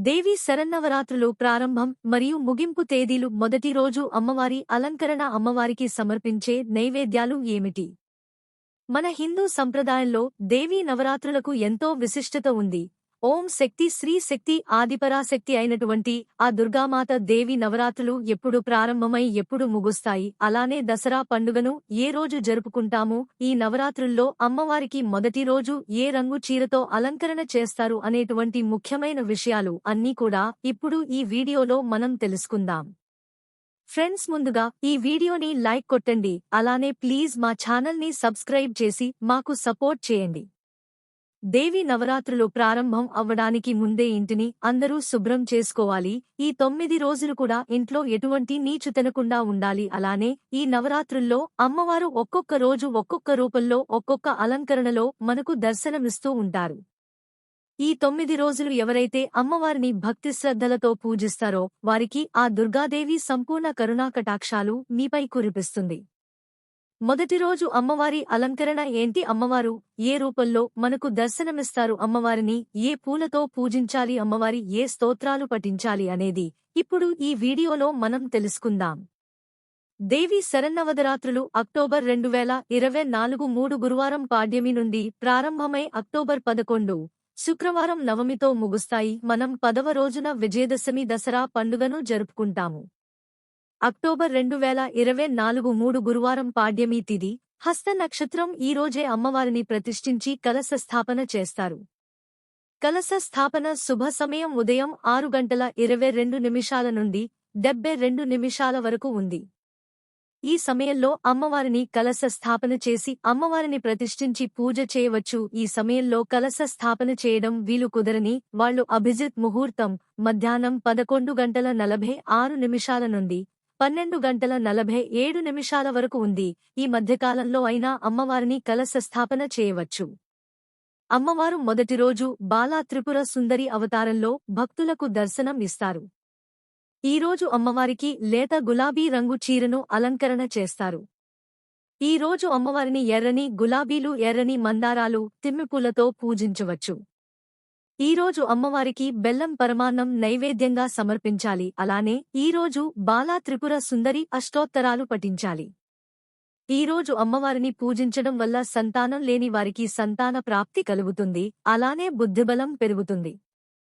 దేవి శరన్నవరాత్రులు ప్రారంభం మరియు ముగింపు తేదీలు మొదటి రోజు అమ్మవారి అలంకరణ అమ్మవారికి సమర్పించే నైవేద్యాలు ఏమిటి? మన హిందూ సంప్రదాయంలో దేవీ నవరాత్రులకు ఎంతో విశిష్టత ఉంది. ఓం శక్తి శ్రీ శక్తి ఆదిపరాశక్తి అయినటువంటి ఆ దుర్గామాత దేవి నవరాత్రులు ఎప్పుడు ప్రారంభమై ఎప్పుడు ముగుస్తాయి. అలానే దసరా పండుగను ఏ రోజు జరుపుకుంటాము? ఈ నవరాత్రుల్లో అమ్మవారికి మొదటి రోజు ఏ రంగు చీరతో అలంకరణ చేస్తారు అనేటువంటి ముఖ్యమైన విషయాలు అన్నీ కూడా ఇప్పుడు ఈ వీడియోలో మనం తెలుసుకుందాం. ఫ్రెండ్స్ ముందుగా ఈ వీడియోని లైక్ కొట్టండి. అలానే ప్లీజ్ మా ఛానల్ని సబ్స్క్రైబ్ చేసి మాకు సపోర్ట్ చేయండి. దేవి నవరాత్రులు ప్రారంభం అవ్వడానికి ముందే ఇంటిని అందరూ శుభ్రం చేసుకోవాలి. ఈ తొమ్మిది రోజులు కూడా ఇంట్లో ఎటువంటి నీచు తినకుండా ఉండాలి. అలానే ఈ నవరాత్రుల్లో అమ్మవారు ఒక్కొక్క రోజు ఒక్కొక్క రూపంలో ఒక్కొక్క అలంకరణలో మనకు దర్శనమిస్తూ ఉంటారు. ఈ తొమ్మిది రోజులు ఎవరైతే అమ్మవారిని భక్తి శ్రద్ధలతో పూజిస్తారో వారికి ఆ దుర్గాదేవి సంపూర్ణ కరుణాకటాక్షాలు మీపై కురిపిస్తుంది. మొదటి రోజు అమ్మవారి అలంకరణ ఏంటి? అమ్మవారు ఏ రూపంలో మనకు దర్శనమిస్తారు? అమ్మవారిని ఏ పూలతో పూజించాలి? అమ్మవారి ఏ స్తోత్రాలు పఠించాలి అనేది ఇప్పుడు ఈ వీడియోలో మనం తెలుసుకుందాం. దేవి శరన్నవదరాత్రులు అక్టోబర్ రెండు వేల ఇరవై నాలుగు మూడు గురువారం పాడ్యమి నుండి ప్రారంభమై అక్టోబర్ పదకొండు శుక్రవారం నవమితో ముగుస్తాయి. మనం పదవ రోజున విజయదశమి దసరా పండుగను జరుపుకుంటాము. అక్టోబర్ రెండు వేల ఇరవై నాలుగు మూడు గురువారం పాడ్యమీ తిది. హస్త నక్షత్రం ఈ రోజే అమ్మవారిని ప్రతిష్ఠించి కలశ స్థాపన చేస్తారు. కలశ స్థాపన శుభ సమయం ఉదయం ఆరు గంటల ఇరవై రెండు నిమిషాల నుండి డెబ్బై రెండు నిమిషాల వరకు ఉంది. ఈ సమయంలో అమ్మవారిని కలశ స్థాపన చేసి అమ్మవారిని ప్రతిష్ఠించి పూజ చేయవచ్చు. ఈ సమయంలో కలశ స్థాపన చేయడం వీలు కుదరని వాళ్ళు అభిజిత్ ముహూర్తం మధ్యాహ్నం పదకొండు గంటల నలభై ఆరు నిమిషాల నుండి పన్నెండు గంటల నలభై ఏడు నిమిషాల వరకు ఉంది. ఈ మధ్యకాలంలో అయినా అమ్మవారిని కలశ స్థాపన చేయవచ్చు. అమ్మవారు మొదటి రోజు బాలా త్రిపుర సుందరి అవతారంలో భక్తులకు దర్శనం ఇస్తారు. ఈరోజు అమ్మవారికి లేత గులాబీ రంగు చీరను అలంకరణ చేస్తారు. ఈ రోజు అమ్మవారిని ఎర్రని గులాబీలు ఎర్రని మందారాలు తిమ్మిపూలతో పూజించవచ్చు. ఈరోజు అమ్మవారికి బెల్లం పరమాన్నం నైవేద్యంగా సమర్పించాలి. అలానే ఈరోజు బాలా త్రిపుర సుందరి అష్టోత్తరాలు పఠించాలి. ఈరోజు అమ్మవారిని పూజించడం వల్ల సంతానం లేని వారికి సంతాన ప్రాప్తి కలుగుతుంది. అలానే బుద్ధిబలం పెరుగుతుంది.